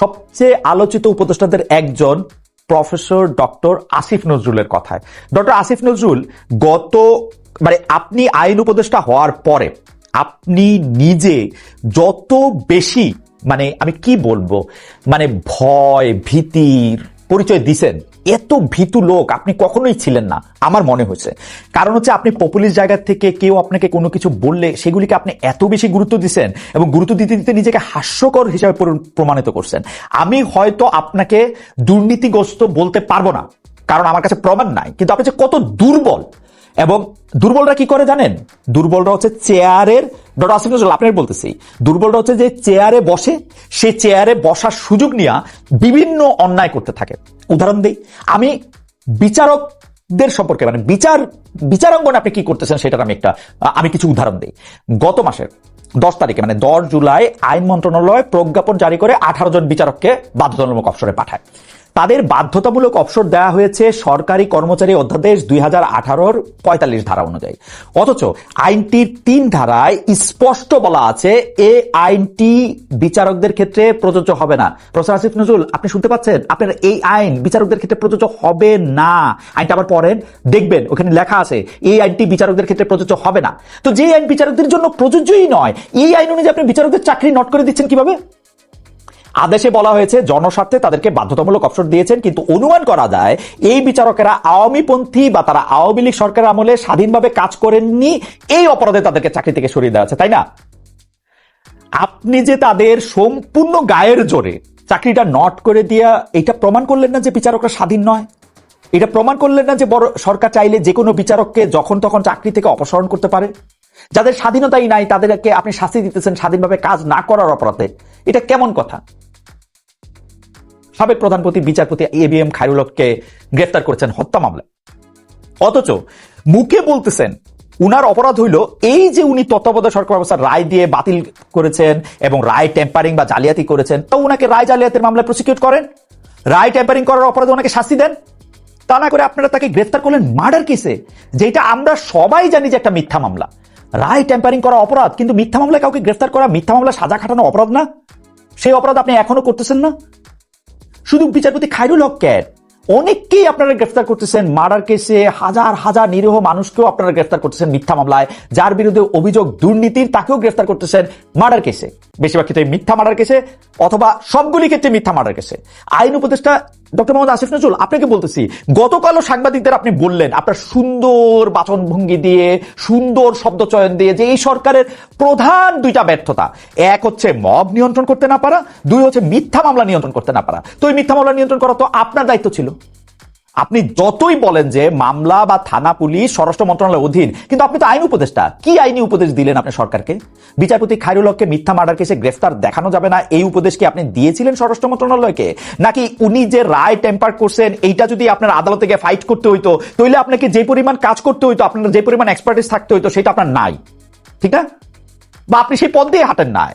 সবচেয়ে আলোচিত উপদেষ্টাদের একজন প্রফেসর ডক্টর আসিফ নজরুলের কথায়। ডক্টর আসিফ নজরুল, গত মানে আপনি আইন উপদেষ্টা হওয়ার পরে আপনি নিজে যত বেশি মানে আমি কি বলব মানে ভয়, ভীতির পরিচয় দিছেন এত ভীতু লোক আপনি কখনোই ছিলেন না, আমার মনে হয়েছে। কারণ হচ্ছে আপনি পপুলিস জায়গা থেকে কেউ আপনাকে কোনো কিছু বললে সেগুলিকে আপনি এত বেশি গুরুত্ব দিচ্ছেন এবং গুরুত্ব দিতে দিতে নিজেকে হাস্যকর হিসাবে প্রমাণিত করছেন। আমি হয়তো আপনাকে দুর্নীতিগ্রস্ত বলতে পারব না, কারণ আমার কাছে প্রমাণ নাই, কিন্তু আপনি যে কত দুর্বল এবং দুর্বলরা কি করে জানেন? দুর্বলরা হচ্ছে চেয়ারের ডক্টর আসিফ নজরুল আপনার বলতেছি। দুর্বলরা হচ্ছে যে চেয়ারে বসে, সে চেয়ারে বসার সুযোগ নিয়ে বিভিন্ন অন্যায় করতে থাকে। উদাহরণ দিই, আমি বিচারকদের সম্পর্কে মানে বিচার, বিচারাঙ্গনে আপনি কি করতেছেন সেটার আমি একটা, আমি কিছু উদাহরণ দিই। গত মাসের দশ তারিখে মানে দশ জুলাই, আইন মন্ত্রণালয় প্রজ্ঞাপন জারি করে আঠারো জন বিচারককে বাধ্যতামূলক অবসরে পাঠায়। তাদের বাধ্যতামূলক অবসর দেওয়া হয়েছে সরকারি কর্মচারী অধ্যাদেশ দুই হাজার আঠারোর পঁয়তাল্লিশ ধারা অনুযায়ী। অথচ আইনটির তিন ধারায় স্পষ্ট বলা আছে, এ আইনটি বিচারকদের ক্ষেত্রে প্রযোজ্য হবে না। প্রফেসর আসিফ নজরুল, আপনি শুনতে পাচ্ছেন? আপনার এই আইন বিচারকদের ক্ষেত্রে প্রযোজ্য হবে না। আইনটা আবার পড়েন, দেখবেন, ওখানে লেখা আছে, এই আইনটি বিচারকদের ক্ষেত্রে প্রযোজ্য হবে না। তো যে আইন বিচারকদের জন্য প্রযোজ্যই নয়, এই আইন অনুযায়ী আপনি বিচারকদের চাকরি নট করে দিচ্ছেন কীভাবে? আদেশে বলা হয়েছে, জনস্বার্থে তাদেরকে বাধ্যতামূলক অবসর দিয়েছেন, কিন্তু অনুমান করা যায় এই বিচারকেরা আওয়ামীপন্থী বা তারা আওয়ামী লীগ সরকারের আমলে স্বাধীনভাবে কাজ করেননি, এই অপরাধে তাদেরকে চাকরি থেকে সরিয়ে দেওয়া আছে, তাই না? আপনি যে তাদের সম্পূর্ণ গায়ের জোরে চাকরিটা নট করে দিয়া এটা প্রমাণ করলেন না যে বিচারকরা স্বাধীন নয়? এটা প্রমাণ করলেন না যে বড় সরকার চাইলে যে কোনো বিচারককে যখন তখন চাকরি থেকে অপসারণ করতে পারে? যাদের স্বাধীনতাই নাই, তাদেরকে আপনি শাস্তি দিতেছেন স্বাধীনভাবে কাজ না করার অপরাধে। এটা কেমন কথা? সাবেক প্রধানপতি, বিচারপতি এ বি এম খায়রুল হককে গ্রেফতার করেছেন হত্যা মামলায়। অথচ মুখে বলতেছেন, উনার অপরাধ হইল এই যে উনি তত্ত্বাবধায়ক সরকার ব্যবস্থার রায় দিয়ে বাতিল করেছেন এবং রায় টেম্পারিং বা জালিয়াতি করেছেন, তো উনাকে রায় জালিয়াতির মামলায় প্রসিকিউট করেন? রায় টেম্পারিং করার অপরাধে ওনাকে শাস্তি দেন? তা না করে আপনারা তাকে গ্রেফতার করলেন মার্ডার কেসে, যেটা আমরা সবাই জানি যে একটা মিথ্যা মামলা। রায় টেম্পারিং করা অপরাধ, কিন্তু মিথ্যা মামলায় কাউকে গ্রেফতার করা, মিথ্যা মামলা সাজা খাটানো অপরাধ না? সেই অপরাধ আপনি এখনও করতেছেন না? শুধু বিচারপতি খায়রুল হক ক্যাট অনেককেই আপনারা গ্রেফতার করতেছেন মার্ডার কেসে, হাজার হাজার নিরীহ মানুষকেও আপনারা গ্রেফতার করতেছেন মিথ্যা মামলায়, যার বিরুদ্ধে অভিযোগ দুর্নীতির তাকেও গ্রেফতার করতেছেন মার্ডার কেসে। বেশিরভাগ ক্ষেত্রে মিথ্যা মার্ডার কেসে, অথবা সবগুলি ক্ষেত্রে মিথ্যা মার্ডার কেসে। আইন উপদেষ্টা ডক্টর মোহাম্মদ আসিফ নজরুল, আপনাকে বলতেছি, গতকালও সাংবাদিকদের আপনি বললেন, আপনার সুন্দর বাচনভঙ্গি দিয়ে, সুন্দর শব্দ চয়ন দিয়ে যে এই সরকারের প্রধান দুইটা ব্যর্থতা। এক হচ্ছে মব নিয়ন্ত্রণ করতে না পারা, দুই হচ্ছে মিথ্যা মামলা নিয়ন্ত্রণ করতে না পারা। তো এই মিথ্যা মামলা নিয়ন্ত্রণ করা তো আপনার দায়িত্ব ছিল। আপনি যতই বলেন যে মামলা বা থানা, পুলিশ, স্বরাষ্ট্র মন্ত্রণালয়ের অধীন, কিন্তু আপনি তো আইন উপদেষ্টা। কি আইনি উপদেশ দিলেন আপনি সরকারকে? বিচারপতি খায়রুল হককে মিথ্যা মার্ডার কেসে গ্রেফতার দেখানো যাবে না। এই উপদেশ কি আপনি দিয়েছিলেন স্বরাষ্ট্র মন্ত্রণালয়কে? নাকি উনি যে রায় টেম্পার করছেন, এইটা যদি আপনার আদালতে গিয়ে ফাইট করতে হইতো তাহলে আপনাকে যে পরিমাণ কাজ করতে হইতো, আপনার যে পরিমাণ এক্সপার্টিস থাকতে হইতো, সেটা আপনার নাই। ঠিক না? বা আপনি সেই পদ দিয়ে হাঁটেন নাই।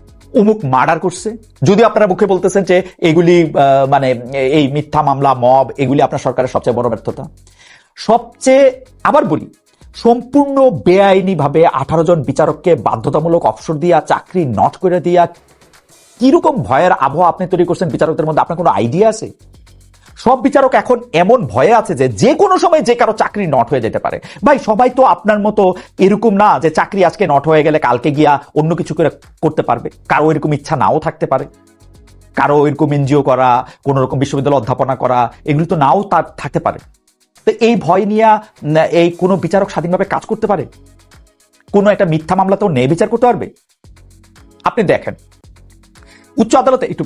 অমুক মার্ডার করছে। যদি আপনারা মুখে বলতেছেন যে এগুলি মানে এই মিথ্যা মামলা, মব, এগুলি আপনার সরকারের সবচেয়ে বড় ব্যর্থতা। সবচেয়ে আবার বলি, সম্পূর্ণ বেআইনিভাবে আঠারো জন বিচারককে বাধ্যতামূলক অবসর দিয়া, চাকরি নট করে দিয়া, কীরকম ভয়ের আবহাওয়া আপনি তৈরি করছেন বিচারকদের মধ্যে? আপনার কোনো আইডিয়া আছে? সব বিচারক এখন এমন ভয়ে আছে যে যে কোনো সময় যে কারও চাকরি নট হয়ে যেতে পারে। ভাই, সবাই তো আপনার মতো এরকম না যে চাকরি আজকে নট হয়ে গেলে কালকে গিয়া অন্য কিছু করে করতে পারবে। কারও এরকম ইচ্ছা নাও থাকতে পারে। কারও এরকম এনজিও করা, কোন রকম বিশ্ববিদ্যালয় অধ্যাপনা করা, এগুলি তো নাও তার থাকতে পারে। তো এই ভয় নিয়ে এই কোনো বিচারক স্বাধীনভাবে কাজ করতে পারে? কোনো একটা মিথ্যা মামলা তো নে বিচার করতে পারবে? আপনি দেখেন, উচ্চ আদালতে একটু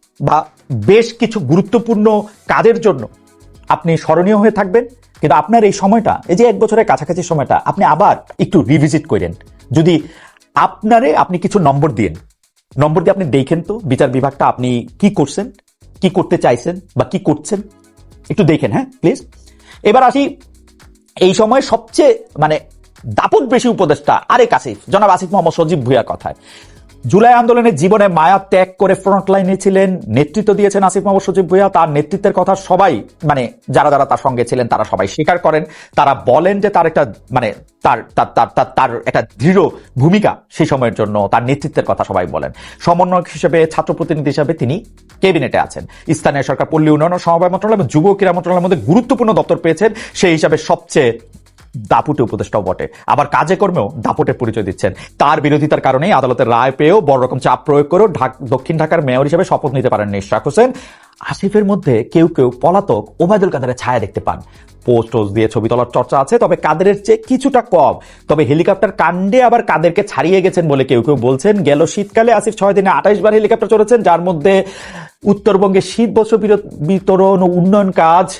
বা বেশ কিছু গুরুত্বপূর্ণ কাজের জন্য আপনি স্মরণীয় হয়ে থাকবেন। কিন্তু আপনার এই সময়টা, এই যে এক বছরের কাছাকাছি সময়টা, আপনি আবার একটু রিভিজিট করেন। যদি আপনারে আপনি কিছু নম্বর দিন নম্বর দিয়ে আপনি দেখেন তো বিচার বিভাগটা আপনি কি করছেন, কি করতে চাইছেন বা কি করছেন, একটু দেখেন হ্যাঁ প্লিজ এবার আসি, এই সময় সবচেয়ে মানে দাপট বেশি উপদেষ্টা আরেক আসিফ, জনাব আসিফ মোহাম্মদ সজীব ভুইয়ার কথায়। জুলাই আন্দোলনের জীবনে মায়া ত্যাগ করে ফ্রন্ট লাইনে ছিলেন, নেতৃত্ব দিয়েছেন আসিফ মোহাম্মদ সজীব ভুইয়া। তার নেতৃত্বের কথা সবাই মানে যারা যারা তার সঙ্গে ছিলেন, তারা সবাই স্বীকার করেন। তারা বলেন যে তার একটা মানে তার তার তার তার তার একটা দৃঢ় ভূমিকা সেই সময়ের জন্য তার নেতৃত্বের কথা সবাই বলেন। সমন্বয়ক হিসেবে, ছাত্র প্রতিনিধি হিসেবে তিনি ক্যাবিনেটে আছেন। স্থানীয় সরকার পল্লী উন্নয়ন ও সমবায় মন্ত্রণালয় এবং যুব ক্রীড়া মন্ত্রণালয়ের মধ্যে গুরুত্বপূর্ণ দপ্তর পেয়েছেন। সেই হিসাবে সবচেয়ে দাপুটে উপদেষ্টাও বটে। আবার কাজে কর্মেও দাপুটের পরিচয় দিচ্ছেন। তার বিরোধিতার কারণেই আদালতের রায় পেয়েও বড় রকম চাপ প্রয়োগ করেও দক্ষিণ ঢাকার মেয়র হিসেবে শপথ নিতে পারেন ইশরাক হোসেন। আসিফের মধ্যে কেউ কেউ পলাতক ওবায়দুল কাদেরের ছায়া দেখতে পান। পোস্ট দিয়ে ছবি তোলার চর্চা আছে, তবে কাদেরের চেয়ে কিছুটা কম। তবে হেলিকপ্টার কাণ্ডে আবার কাদেরকে ছাড়িয়ে গেছেন বলে কেউ কেউ বলছেন। গেল শীতকালে আসিফ ছয় দিনে আঠাইশ বার হেলিকপ্টার চড়েছেন, যার মধ্যে উত্তরবঙ্গে শীত বিরো- বিতরণ ও উন্নয়ন কাজ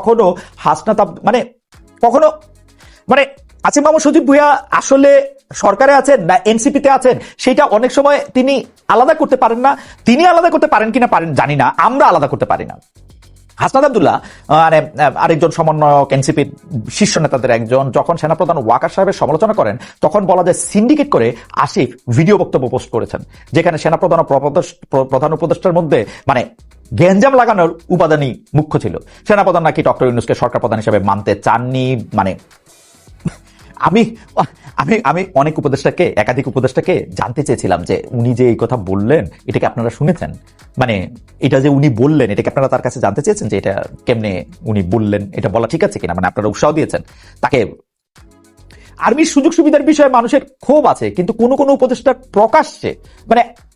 কখনো হাসনাত আব- মানে কখনো মানে আসিফ মাহমুদ সজীব ভুইয়া আসলে সরকারে আছেন না এনসিপিতে আছেন, সেটা অনেক সময় তিনি আলাদা করতে পারেন না। তিনি আলাদা করতে পারেন কিনা পারেন, জানি না। আমরা আলাদা করতে পারি না। হাসনাদ আবদুল্লাহ মানে আরেকজন সমন্বয়ক এনসিপির শীর্ষ নেতাদের একজন, যখন সেনাপ্রধান ওয়াকার সাহেবের সমালোচনা করেন, তখন বলা যায় সিন্ডিকেট করে আসিফ ভিডিও বক্তব্য পোস্ট করেছেন, যেখানে সেনাপ্রধান প্রধান উপদেষ্টার মধ্যে মানে গ্যাঞ্জাম লাগানোর উপাদানই মুখ্য ছিল। সেনাপ্রধান নাকি ডক্টর ইউনুসকে সরকার প্রধান হিসেবে মানতে চাননি? মানে আমি আমি আমি অনেক উপদেষ্টাকে, একাধিক উপদেষ্টাকে জানতে চেয়েছিলাম যে উনি যে এই কথা বললেন এটাকে আপনারা শুনেছেন? মানে এটা যে উনি বললেন এটাকে আপনারা তার কাছে জানতে চেয়েছেন যে এটা কেমনে উনি বললেন? এটা বলা ঠিক আছে কিনা? মানে আপনারা উৎসাহ দিয়েছেন। তাকে, আর্মির সুযোগ সুবিধার বিষয়ে মানুষের ক্ষোভ আছে, কিন্তু কোনো কোনো উপদেষ্টার প্রকাশ্যে মানে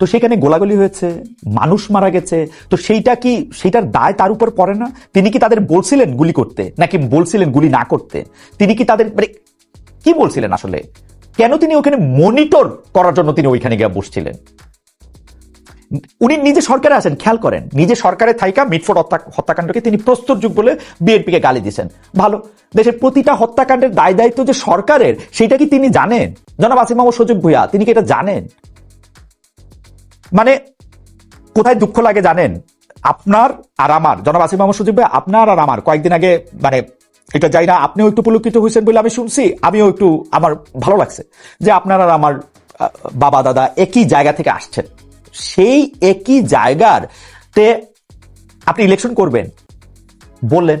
তো সেখানে গোলাগুলি হয়েছে, মানুষ মারা গেছে, তো সেইটা কি, সেইটার দায় তার উপর পড়ে না? তিনি কি তাদের বলছিলেন গুলি করতে, নাকি বলছিলেন গুলি না করতে? তিনি কি তাদের মানে কি বলছিলেন আসলে? কেন তিনি ওখানে মনিটর করার জন্য তিনি ওইখানে গিয়ে বসছিলেন? উনি নিজে সরকারে আছেন, খেয়াল করেন, নিজে সরকারে থাইকা মিটফোর্ড হত্যাকাণ্ডকে তিনি প্রস্তুত যুগ বলে বিএনপিকে গালি দিয়েছেন। ভালো, দেশের প্রতিটা হত্যাকাণ্ডের দায় দায়িত্ব যে সরকারের সেটা কি তিনি জানেন? জনাব আসিম মাহমুদ সজীব ভুইয়া, তিনি কি এটা জানেন? মানে কোথায় দুঃখ লাগে জানেন? আপনার আর আমার, জনাব আসিম মাহমুদ ভাই, আপনার আর আমার, কয়েকদিন আগে মানে এটা যাই না, আপনিও একটু পুলকিত হয়েছেন বলে আমি শুনছি, আমিও একটু, আমার ভালো লাগছে যে আপনার আর আমার বাবা, দাদা একই জায়গা থেকে আসছেন। সেই একই জায়গার তে আপনি ইলেকশন করবেন, বললেন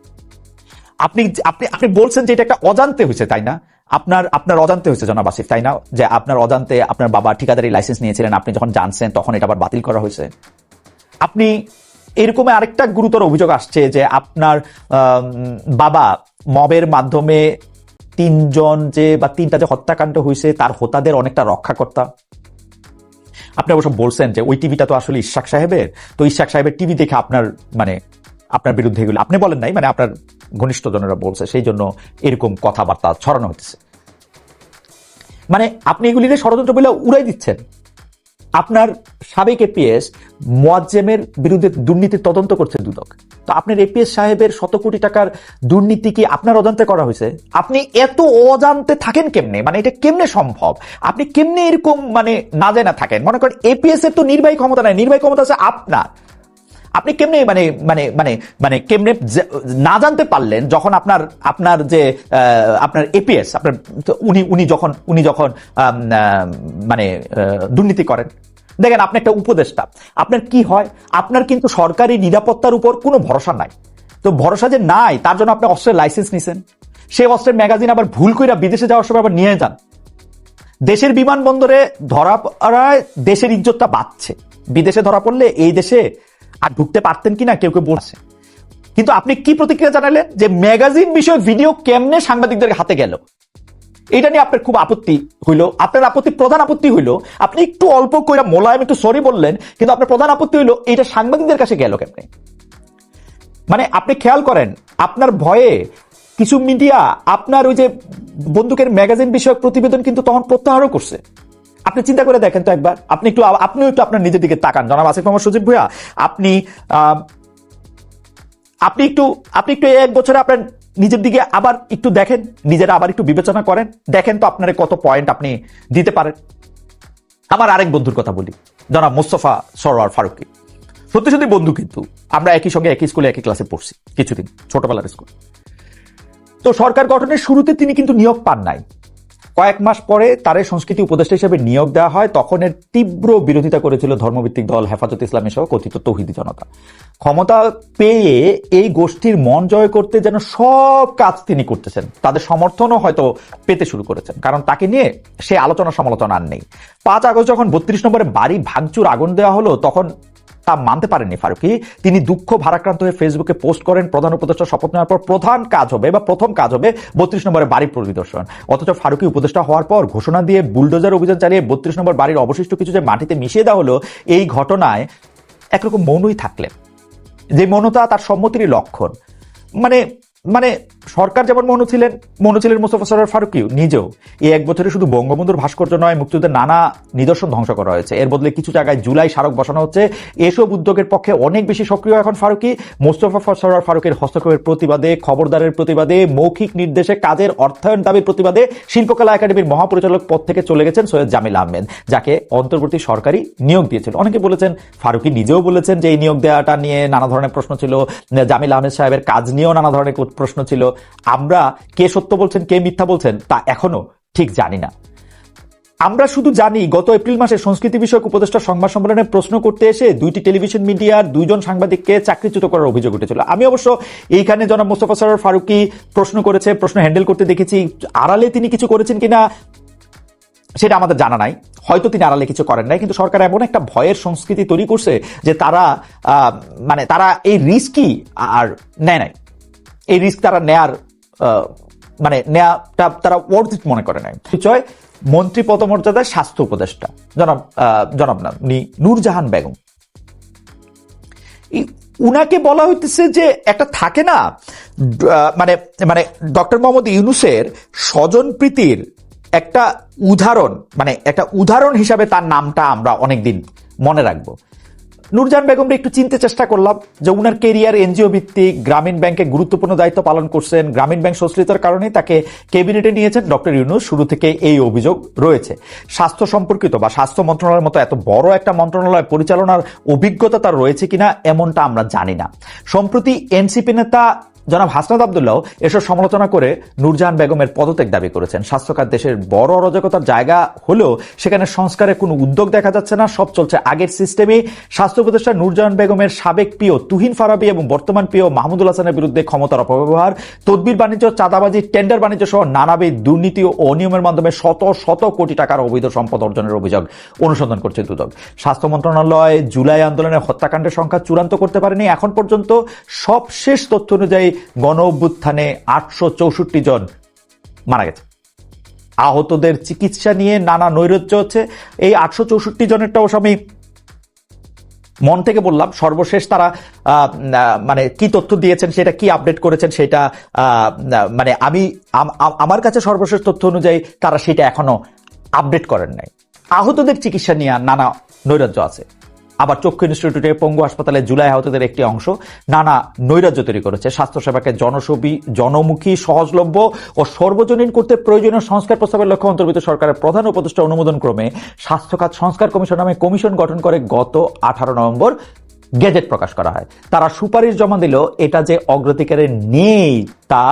আপনি আপনি আপনি বলছেন যে এটা একটা অজান্তে হয়েছে, তাই না? আপনার আপনার অজান্তে হয়েছে, জনাব আসিফ, তাই না? যে আপনার অজান্তে আপনার বাবা ঠিকাদারি লাইসেন্স নিয়েছিলেন, আপনি যখন জানছেন তখন এটা আবার বাতিল করা হয়েছে। আপনি এরকম আরেকটা গুরুতর অভিযোগ আসছে যে আপনার বাবা মবের মাধ্যমে তিনজন যে বা তিনটা যে হত্যাকাণ্ড হয়েছে, তার হোতাদের অনেকটা রক্ষাকর্তা। আপনি অবশ্য বলছেন যে ওই টিভিটা তো আসলে ইশাক সাহেবের। তো ইশাক সাহেবের টিভি দেখে আপনার মানে আপনার বিরুদ্ধে এগুলো আপনি বলেন নাই মানে আপনার ঘনিষ্ঠজনেরা বলছে, সেই জন্য এরকম কথাবার্তা ছড়ানো হচ্ছে মানে আপনি এগুলিকে ষড়যন্ত্র বলে উড়াই দিচ্ছেন। আপনার সাবেক এপিএস মোয়াজ্জেমের বিরুদ্ধে দুর্নীতির তদন্ত করছে দুদক। তো আপনার এপিএস সাহেবের শত কোটি টাকার দুর্নীতি কি আপনার অজান্তে করা হয়েছে? আপনি এত অজান্তে থাকেন কেমনে? মানে এটা কেমনে সম্ভব? আপনি কেমনে এরকম মানে না জানা থাকেন? মনে করেন এপিএস এর তো নির্বাহী ক্ষমতা নাই, নির্বাহী ক্ষমতা আছে আপনার। আপনি কেমনে মানে মানে মানে মানে কেমনে না জানতে পারলেন যখন আপনার আপনার যে আপনার এপিএস আপনার উনি উনি যখন উনি যখন মানে দুর্নীতি করেন। দেখেন, আপনি একটা উপদেষ্টা। আপনার কি হয়? আপনার কিন্তু সরকারি নিরাপত্তার উপর কোনো ভরসা নাই। তো ভরসা যে নাই, তার জন্য আপনি অস্ত্রের লাইসেন্স নিছেন। সেই অস্ত্রের ম্যাগাজিন আবার ভুল করে বিদেশে যাওয়ার সময় আবার নিয়ে যান। দেশের বিমানবন্দরে ধরা পড়ায় দেশের ইজ্জতটা বাড়ছে। বিদেশে ধরা পড়লে এই দেশে আর ঢুকতে পারতেন কিনা কেউ কেউ বলছে। কিন্তু আপনি কি প্রতিক্রিয়া জানালেন যে ম্যাগাজিন বিষয়ক ভিডিও কেমনে সাংবাদিকদের হাতে গেল? এটা নিয়ে আপনার খুব আপত্তি হইল। আপনার আপত্তি, প্রধান আপত্তি হইল। আপনি একটু অল্প কইরা মোলায়েম, একটু সরি বললেন, কিন্তু আপনার প্রধান আপত্তি হইল, এটা সাংবাদিকদের কাছে গেল কেমনে? মানে আপনি খেয়াল করেন, আপনার ভয়ে কিছু মিডিয়া, আপনার ওই যে বন্দুকের ম্যাগাজিন বিষয়ক প্রতিবেদন কিন্তু তখন প্রত্যাহারও করছে। আপনি চিন্তা করে দেখেন তো একবার। আপনি একটু আপনিও একটু আপনার নিজের দিকে তাকান। জনাব আসিফ মোহাম্মদ সজীব ভুয়া আপনি আপনি একটু আপনি একটু এক বছরে আপনার নিজের দিকে আবার একটু দেখেন, নিজেরা আবার একটু বিবেচনা করেন। দেখেন তো আপনার কত পয়েন্ট আপনি দিতে পারেন। আমার আরেক বন্ধুর কথা বলি, জনাব মোস্তফা সরোয়ার ফারুকি। সত্যি সত্যি বন্ধু কিন্তু, আমরা একই সঙ্গে একই স্কুলে একই ক্লাসে পড়ছি কিছুদিন, ছোটবেলার স্কুল তো সরকার গঠনের শুরুতে তিনি কিন্তু নিয়োগ পান নাই। কয়েক মাস পরে তারে সংস্কৃতি উপদেষ্টা হিসেবে নিয়োগ দেওয়া হয়। তখন এর তীব্র বিরোধিতা করেছিল ধর্মভিত্তিক দল হেফাজত ইসলামী সহ কথিত তৌহিদি জনতা। ক্ষমতা পেয়ে এই গোষ্ঠীর মন জয় করতে যেন সব কাজ তিনি করতেছেন। তাদের সমর্থনও হয়তো পেতে শুরু করেছেন। কারণ তাকে নিয়ে সে আলোচনা সমালোচনা আর নেই। পাঁচ আগস্ট যখন বত্রিশ নম্বরে বাড়ি ভাঙচুর, আগুন দেওয়া হলো, তখন তা মানতে পারেননি ফারুকি। তিনি দুঃখ ভারাক্রান্ত হয়ে ফেসবুকে পোস্ট করেন, প্রধান উপদেষ্টা শপথ নেওয়ার পর প্রধান কাজ হবে বা প্রথম কাজ হবে বত্রিশ নম্বরের বাড়ির পরিদর্শন। অথচ ফারুকি উপদেষ্টা হওয়ার পর ঘোষণা দিয়ে বুলডোজার অভিযান চালিয়ে বত্রিশ নম্বর বাড়ির অবশিষ্ট কিছু যে মাটিতে মিশিয়ে দেওয়া হলো, এই ঘটনায় একরকম মৌনই থাকলেন। যে মৌনতা তার সম্মতিরই লক্ষণ। মানে মানে সরকার যেমন মৌন ছিলেন মৌন ছিলেন মোস্তফা সরোয়ার ফারুকিও নিজেও এই এক বছরে শুধু বঙ্গবন্ধুর ভাস্কর্য নয় মুক্তিযুদ্ধের নানা নিদর্শন ধ্বংস করা হয়েছে। এর বদলে কিছু জায়গায় জুলাই স্মারক বসানো হচ্ছে। এসব উদ্যোগের পক্ষে অনেক বেশি সক্রিয় এখন ফারুকি। মোস্তফা সরোয়ার ফারুকের হস্তক্ষেপের প্রতিবাদে, খবরদারের প্রতিবাদে, মৌখিক নির্দেশে, কাজের অর্থায়ন দাবির প্রতিবাদে শিল্পকলা একাডেমির মহাপরিচালক পদ থেকে চলে গেছেন সৈয়দ জামিল আহমেদ, যাকে অন্তর্বর্তী সরকারি নিয়োগ দিয়েছিল। অনেকে বলেছেন, ফারুকি নিজেও বলেছেন যে এই নিয়োগ দেওয়াটা নিয়ে নানা ধরনের প্রশ্ন ছিল। জামিল আহমেদ সাহেবের কাজ নিয়েও নানা ধরনের প্রশ্ন ছিল, আমরা কে সত্য বলছেন, কে মিথ্যা বলছেন, তা এখনও ঠিক জানি না। আমরা শুধু জানি, গত এপ্রিল মাসে সংস্কৃতি বিষয়ক উপদেষ্টা সংবাদ সম্মেলনে প্রশ্ন করতে এসে দুইটি টেলিভিশন মিডিয়ার দুইজন সাংবাদিককে চাকরিচ্যুত করার অভিযোগ উঠেছিল। আমি অবশ্য এইখানে জনাব মোস্তফা সরোয়ার ফারুকি প্রশ্ন করেছে, প্রশ্ন হ্যান্ডেল করতে দেখেছি, আড়ালে তিনি কিছু করেছেন কিনা সেটা আমাদের জানা নাই। হয়তো তিনি আড়ালে কিছু করেন নাই, কিন্তু সরকার এমন একটা ভয়ের সংস্কৃতি তৈরি করছে যে তারা মানে তারা এই রিস্কই আর নেয় নাই। এই রিস্ক তারা নেয়ার মানে নেয়াটা তারা ওয়ার্থ মনে করে নাই। পরিচয় মন্ত্রী পদমর্যাদায় স্বাস্থ্য উপদেষ্টা। জনাব জনাব না, উনি নূরজাহান বেগম। উনাকে বলা হইতেছে যে একটা থাকে না মানে মানে ডক্টর মোহাম্মদ ইউনুসের স্বজন প্রীতির একটা উদাহরণ মানে একটা উদাহরণ হিসাবে তার নামটা আমরা অনেকদিন মনে রাখব। নূরজাহান বেগমরা একটু চিনতে চেষ্টা করলাম যে উনার কেরিয়ার এনজিও ভিত্তিক, গ্রামীণ ব্যাংকে গুরুত্বপূর্ণ দায়িত্ব পালন করছেন। গ্রামীণ ব্যাংক সংশ্লিতার কারণে তাকে ক্যাবিনেটে নিয়েছেন ডক্টর ইউনুস। শুরু থেকে এই অভিযোগ রয়েছে। স্বাস্থ্য সম্পর্কিত বা স্বাস্থ্য মন্ত্রণালয়ের মতো এত বড় একটা মন্ত্রণালয় পরিচালনার অভিজ্ঞতা তার রয়েছে কিনা, এমনটা আমরা জানি না। সম্প্রতি এনসিপি নেতা জনাব হাসনাদ আবদুল্লাহ এসব সমালোচনা করে নূরজাহান বেগমের পদত্যাগ দাবি করেছেন। স্বাস্থ্যখাত দেশের বড় অরাজকতার জায়গা হলেও সেখানে সংস্কারের কোনো উদ্যোগ দেখা যাচ্ছে না। সব চলছে আগের সিস্টেমে স্বাস্থ্য উপদেষ্টা নূরজাহান বেগমের সাবেক পিও তুহিন ফারাবি এবং বর্তমান পিও মাহমুদুল হাসানের বিরুদ্ধে ক্ষমতার অপব্যবহার, তদবির বাণিজ্য, চাঁদাবাজি, টেন্ডার বাণিজ্য সহ নানাবিধ দুর্নীতি ও অনিয়মের মাধ্যমে শত শত কোটি টাকার অবৈধ সম্পদ অর্জনের অভিযোগ অনুসন্ধান করছে দুদক। স্বাস্থ্য মন্ত্রণালয় জুলাই আন্দোলনের হত্যাকাণ্ডের সংখ্যা চূড়ান্ত করতে পারেনি। এখন পর্যন্ত সবশেষ তথ্য অনুযায়ী গণ অভ্যুত্থানে আটশো চৌষট্টি জন মারা গেছে। আহতদের চিকিৎসা নিয়ে নানা নৈরাজ্য হচ্ছে। এই আটশো চৌষট্টি জনেরটাও আমি মন থেকে বললাম, সর্বশেষ তারা মানে কি তথ্য দিয়েছেন, সেটা কি আপডেট করেছেন, সেটা মানে আম- আমার কাছে সর্বশেষ তথ্য অনুযায়ী তারা সেটা এখনও আপডেট করেন নাই। আহতদের চিকিৎসা নিয়ে নানা নৈরাজ্য আছে। আবার চক্ষু ইনস্টিটিউটে পঙ্গু হাসপাতালে জুলাই আহতদের একটি অংশ নানা নৈরাজ্য তৈরি করেছে। স্বাস্থ্যসেবাকে জনসবী, জনমুখী, সহজলভ্য ও সর্বজনীন করতে প্রয়োজনীয় সংস্কার প্রস্তাবের লক্ষ্য অন্তর্ভুক্ত সরকারের প্রধান উপদেষ্টা অনুমোদন ক্রমে স্বাস্থ্য খাত সংস্কার কমিশন নামে কমিশন গঠন করে গত আঠারো নভেম্বর গেজেট প্রকাশ করা হয়। তারা সুপারিশ জমা দিল এটা যে অগ্রাধিকারে নেই তা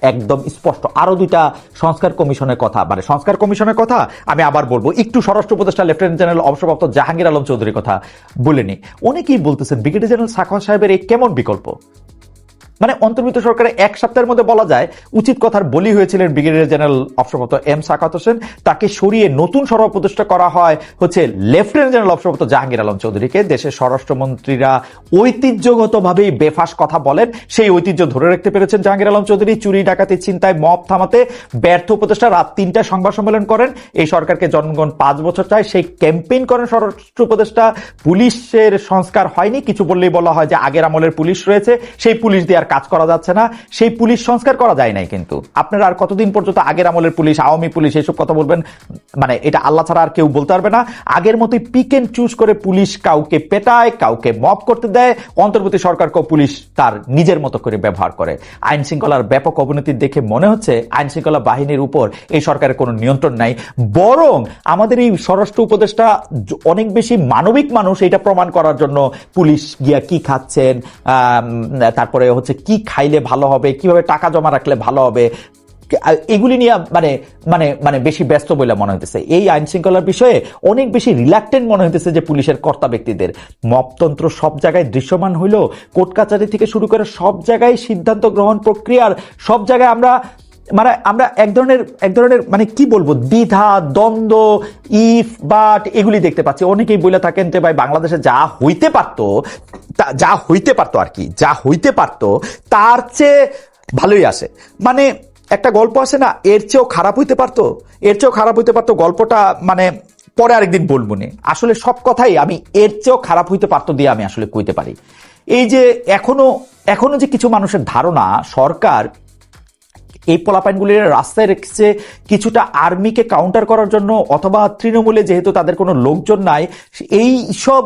একদম স্পষ্ট। আরও দুইটা সংস্কার কমিশনের কথা। মানে সংস্কার কমিশনের কথা আমি আবার বলব। একটু স্বরাষ্ট্র উপদেষ্টা, লেফটেন্যান্ট জেনারেল অবসরপ্রাপ্ত জাহাঙ্গীর আলম চৌধুরীর কথা বলেনি অনেকেই বলতেছেন, ব্রিগেডিয়ার জেনারেল সাখন সাহেবের এই কেমন বিকল্প? মানে অন্তর্ভুক্ত সরকারের এক সপ্তাহের মধ্যে বলা যায়, উচিত কথার বলি হয়েছিলেন ব্রিগেডিয়ার জেনারেল অবসরপ্রাপ্ত এম সাকাত হোসেন। তাকে সরিয়ে নতুন স্বরাষ্ট্র প্রতিষ্ঠা করা হয় হচ্ছে লেফটেন্যান্ট জেনারেল অবসরপ্রাপ্ত জাহাঙ্গীর আলম চৌধুরীকে। দেশের স্বরাষ্ট্রমন্ত্রীরা ঐতিহ্যগতভাবেই বেফাস কথা বলেন। সেই ঐতিহ্য ধরে রাখতে পেরেছেন জাহাঙ্গীর আলম চৌধুরী। চুরি, ডাকাতি চিন্তায় মব থামাতে ব্যর্থ উপদেষ্টা রাত তিনটায় সংবাদ সম্মেলন করেন। এই সরকারকে জনগণ পাঁচ বছর চায়। সেই ক্যাম্পেইন করেন স্বরাষ্ট্র উপদেষ্টা। পুলিশের সংস্কার হয়নি। কিছু বললেই বলা হয় যে আগের আমলের পুলিশ রয়েছে। সেই পুলিশ দিয়ে আর কাজ করা যাচ্ছে না, সেই পুলিশ সংস্কার করা যায় নাই কিন্তু। আপনারা আর কতদিন পর্যন্ত আগের আমলের পুলিশ, আওয়ামী পুলিশ এইসব কথা বলবেন? মানে এটা আল্লাহ ছাড়া আর কেউ বলতে পারবে না। আগের মতোই পিক এন্ড চুজ করে পুলিশ কাউকে পেটায়, কাউকে মব করতে দেয়। অন্তর্বর্তী সরকারকেও পুলিশ তার নিজের মতো করে ব্যবহার করে। আইন শৃঙ্খলার ব্যাপক অবনতি দেখে মনে হচ্ছে আইন শৃঙ্খলা বাহিনীর উপর এই সরকারের কোনো নিয়ন্ত্রণ নাই। বরং আমাদের এই স্বরাষ্ট্র উপদেষ্টা অনেক বেশি মানবিক মানুষ এটা প্রমাণ করার জন্য পুলিশ গিয়া কি খাচ্ছেন তারপরে হচ্ছে কি খাইলে ভালো হবে, কীভাবে টাকা জমা রাখলে ভালো হবে এগুলি নিয়ে মানে মানে মানে বেশি ব্যস্ত বলে মনে হইতেছে। এই আইন শৃঙ্খলার বিষয়ে অনেক বেশি রিল্যাক্টেন্ট মনে হইতেছে যে পুলিশের কর্তা ব্যক্তিদের। মপতন্ত্র সব জায়গায় দৃশ্যমান হইলেও কোর্ট কাচারি থেকে শুরু করে সব জায়গায় সিদ্ধান্ত গ্রহণ প্রক্রিয়ার সব জায়গায় আমরা মানে আমরা এক ধরনের এক ধরনের মানে কি বলব, দ্বিধা, দ্বন্দ্ব ইফ বাট এগুলি দেখতে পাচ্ছি। অনেকেই বলে থাকেন যে ভাই বাংলাদেশে যা হইতে পারতো, তা- যা হইতে পারতো আর কি, যা হইতে পারতো, তার চেয়ে ভালোই আসে মানে একটা গল্প আছে না, এর চেয়েও খারাপ হইতে পারতো, এর চেয়েও খারাপ হইতে পারতো গল্পটা মানে পরে আরেকদিন বলব নে। আসলে সব কথাই আমি এর চেয়েও খারাপ হইতে পারতো দিয়ে আমি আসলে কইতে পারি। এই যে এখনও এখনও যে কিছু মানুষের ধারণা, সরকার এই পোলাপাইনগুলির রাস্তায় রেখেছে কিছুটা আর্মিকে কাউন্টার করার জন্য অথবা তৃণমূলে যেহেতু তাদের কোনো লোকজন নাই, এই সব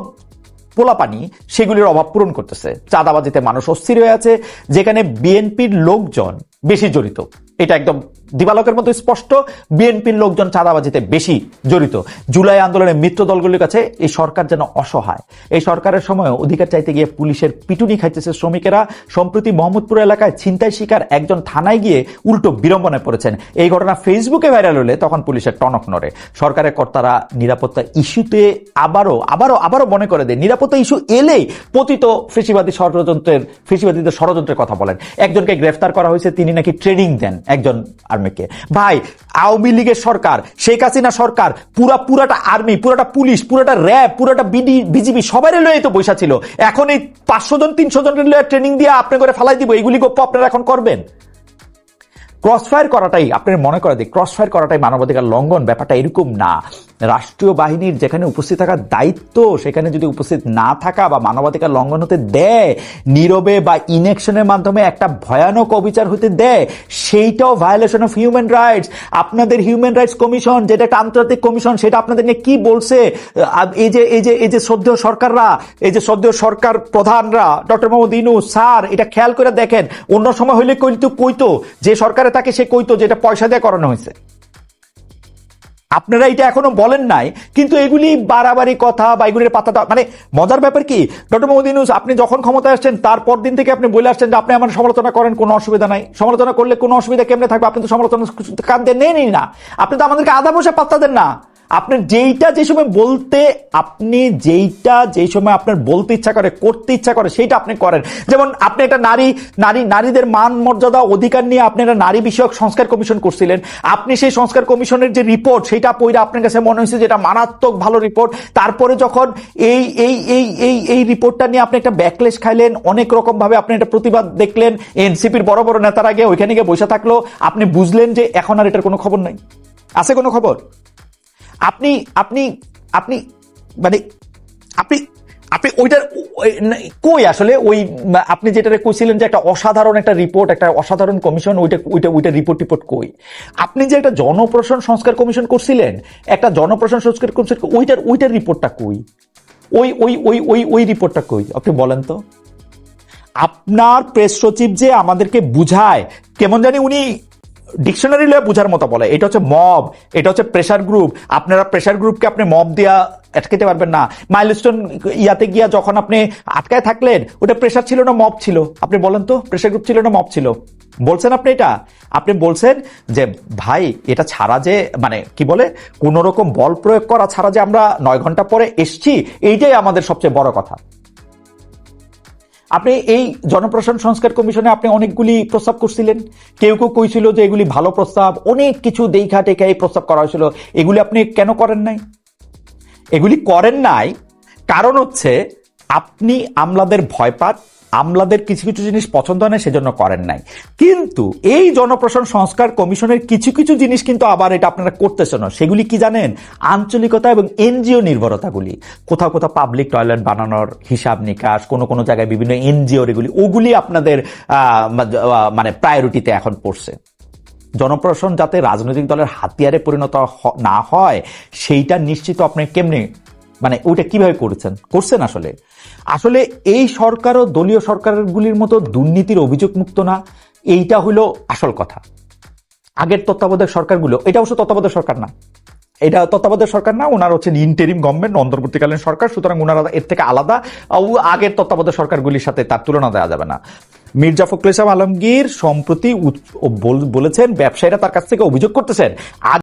পোলাপানি সেগুলির অভাব পূরণ করতেছে। চাঁদাবাজিতে মানুষ অস্থির হয়ে আছে, যেখানে বিএনপির লোকজন বেশি জড়িত। এটা একদম দিবালকের মতো স্পষ্ট বিএনপির লোকজন চাঁদাবাজিতে বেশি জড়িত। জুলাই আন্দোলনের মিত্র দলগুলির কাছে এই সরকার যেন অসহায়। এই সরকারের সময় অধিকার চাইতে গিয়ে পুলিশের পিটুনি খাইতেছে শ্রমিকেরা। সম্প্রতি মোহাম্মদপুর এলাকায় ছিনতাই শিকার একজন থানায় গিয়ে উল্টো বিড়ম্বনায় পড়েছেন। এই ঘটনা ফেসবুকে ভাইরাল হলে তখন পুলিশের টনক নড়ে। সরকারের কর্তারা নিরাপত্তা ইস্যুতে আবারও আবারও আবারও মনে করে দেয়, নিরাপত্তা ইস্যু এলেই পতিত ফেসিবাদী ষড়যন্ত্রের, ফেসিবাদীদের ষড়যন্ত্রের কথা বলেন। একজনকে গ্রেফতার করা হয়েছে, তিনি নাকি ট্রেনিং দেন একজন আর্মিকে। ভাই, আওয়ামী লীগের সরকার, শেখ হাসিনা সরকার, পুরা পুরাটা আর্মি, পুরাটা পুলিশ, পুরাটা র্যাব, পুরাটা বিডি, বিজিবি সবাই লয়ে তো বৈশা ছিল। এখন এই পাঁচশো জন, তিনশো জনের লয়ে ট্রেনিং দিয়ে আপনি করে ফেলাই দিব এইগুলি গপ্প আপনারা এখন করবেন? ক্রস ফায়ার করাটাই, আপনার মনে করা দিই ক্রস ফায়ার করাটাই মানবাধিকার লঙ্ঘন, ব্যাপারটা এরকম না। রাষ্ট্রীয় বাহিনীর যেখানে উপস্থিত থাকার দায়িত্ব, সেখানে যদি উপস্থিত না থাকা বা মানবাধিকার লঙ্ঘন হতে দেয়, নীরবে বা ইনেকশনের মাধ্যমে একটা ভয়ানক অবিচার হতে দেয়, সেইটাও ভায়োলেশন অফ হিউম্যান রাইটস আপনাদের হিউম্যান রাইটস কমিশন যেটা একটা আন্তর্জাতিক কমিশন সেটা আপনাদের নিয়ে কি বলছে? এই যে এই যে এই যে শ্রদ্ধেয় সরকাররা, এই যে শ্রদ্ধেয় সরকার প্রধানরা ডক্টর মোহাম্মদ ইনু স্যার, এটা খেয়াল করে দেখেন, অন্য সময় হইলে কইতো কইতো, যে সরকারে তাকে সে কইতো যে এটা পয়সা দিয়ে করানো হয়েছে। আপনারা এটা এখনও বলেন নাই, কিন্তু এগুলি বাড়াবাড়ি কথা বা এগুলির পাতা মানে মজার ব্যাপার কি, ডক্টর মোহাম্মদ ইউনুস, আপনি যখন ক্ষমতায় আসছেন, তারপর দিন থেকে আপনি বলে আসছেন যে আপনি আমার সমালোচনা করেন, কোনো অসুবিধা নাই। সমালোচনা করলে কোনো অসুবিধা কেমনে থাকবে? আপনি তো সমালোচনা কান্দে নেনই না। আপনি তো আমাদেরকে আধা পয়সা পাত্তা দেন না। আপনি যেইটা যে সময় বলতে আপনি যেইটা যেই সময় আপনার বলতে ইচ্ছা করে, করতে ইচ্ছা করে, সেইটা আপনি করেন। যেমন আপনি একটা নারী নারী, নারীদের মান, মর্যাদা, অধিকার নিয়ে আপনি একটা নারী বিষয়ক সংস্কার কমিশন করছিলেন। আপনি সেই সংস্কার কমিশনের যে রিপোর্ট সেটা পইরা আপনার কাছে মনে হয়েছে যেটা মারাত্মক ভালো রিপোর্ট তারপরে যখন এই এই এই এই এই রিপোর্টটা নিয়ে আপনি একটা ব্যাকলেশ খাইলেন, অনেক রকম ভাবে আপনি একটা প্রতিবাদ দেখলেন। এনসিপির বড় বড় নেতারা গিয়ে ওইখানে গিয়ে বসে থাকল। আপনি বুঝলেন যে এখন আর এটার কোনো খবর নাই। আছে কোনো খবর? আপনি আপনি আপনি মানে আপনি আপনি ওইটার ওই- কই আসলে ওই আপনি যেটা কইছিলেন যে একটা অসাধারণ একটা রিপোর্ট একটা অসাধারণ কমিশন ওইটা ওইটা ওইটা রিপোর্ট টিপোর্ট কই? আপনি যে একটা জনপ্রশাসন সংস্কার কমিশন করছিলেন, একটা জনপ্রশাসন সংস্কার কমিশন ওইটার ওইটার রিপোর্টটা কই? ওই ওই ওই ওই ওই রিপোর্টটা কই? আপনি বলেন তো। আপনার প্রেস সচিব যে আমাদেরকে বুঝায়, কেমন জানি উনি ডিকশনারি লয়ে বুঝার মতো বলে। এটা হচ্ছে মব এটা হচ্ছে প্রেশার গ্রুপ আপনারা প্রেশার গ্রুপকে আপনি মব দিয়া আটকাতে পারবেন না। মাইলস্টোন ইয়াতে গিয়া যখন আপনি আটকায় থাকলেন, ওটা প্রেশার ছিল না মব ছিল? আপনি বলেন তো প্রেশার গ্রুপ ছিল না মব ছিল? বলছেন আপনি এটা? আপনি বলছেন যে, ভাই, এটা ছাড়া যে মানে কি বলে কোন রকম বল প্রয়োগ করা ছাড়া যে আমরা নয় ঘণ্টা পরে এসছি, এইটাই আমাদের সবচেয়ে বড় কথা। আপনি এই জনপ্রশাসন সংস্কার কমিশনে আপনি অনেকগুলি প্রস্তাব করছিলেন। কেউ কেউ কইছিল যে এগুলি ভালো প্রস্তাব, অনেক কিছু দেখা টেকা এই প্রস্তাব করা হয়েছিল। এগুলি আপনি কেন করেন নাই? এগুলি করেন নাই কারণ হচ্ছে আপনি আমলাদের ভয় পান আমলাদের কিছু কিছু জিনিস পছন্দ হয় না, সেজন্য করেন নাই। কিন্তু এই জনপ্রশাসন সংস্কার কমিশনের কিছু কিছু জিনিস কিন্তু আবার এটা আপনারা করতেছেন সেগুলি কি জানেন? আঞ্চলিকতা এবং এনজিও নির্ভরতাগুলি। কোথাও কোথাও পাবলিক টয়লেট বানানোর হিসাব নিকাশ, কোনো কোনো জায়গায় বিভিন্ন এনজিও এগুলি, ওগুলি আপনাদের মানে প্রায়োরিটিতে এখন পড়ছে। জনপ্রশাসন যাতে রাজনৈতিক দলের হাতিয়ারে পরিণত না হয়, সেইটা নিশ্চিত আপনি কেমনে মানে ওইটা কীভাবে করেছেন? করছেন আসলে? আসলে এই সরকারও দলীয় সরকারগুলির মতো দুর্নীতির অভিযোগ মুক্ত না, এইটা হলো আসল কথা। আগের তত্ত্বাবধায়ক সরকারগুলো, এটা অবশ্য তত্ত্বাবধায়ক সরকার না। এটা তত্ত্বাবধায়ক সরকার না, ওনার হচ্ছে ইন্টেরিম গভর্নমেন্ট অন্তর্বর্তীকালীন সরকার, সুতরাং ওনারা এর থেকে আলাদা। ও আগের তত্ত্বাবধায়ক সরকারগুলির সাথে তার তুলনা দেওয়া যাবে না। মির্জা ফখরুল ইসলাম আলমগীর সম্প্রতি ও বলেছেন, ব্যবসায়ীরা তার কাছ থেকে অভিযোগ করতেছেন।